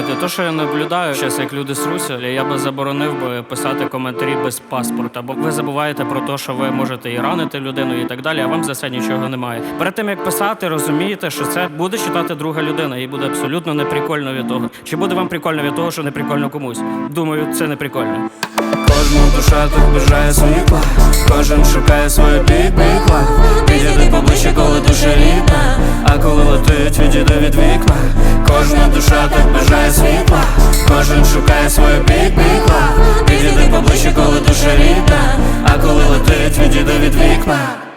Слухайте, то, що я наблюдаю, зараз як люди сруся, я би заборонив би писати коментарі без паспорта, бо ви забуваєте про те, що ви можете і ранити людину і так далі, а вам за це нічого немає. Перед тим як писати, розумієте, що це буде читати друга людина, і буде абсолютно неприкольно від того. Чи буде вам прикольно від того, що не прикольно комусь? Думаю, це не прикольно. Кожна душа тут бажає світла, кожен шукає своє бік-бік Підійди поближче, коли душа рідна, а коли летить, відійди від вікна. Кожна душа так бажає світла, кожен шукає своє бік-бік Підійди поближче, коли душа рідна, а коли летить, відійди від вікна.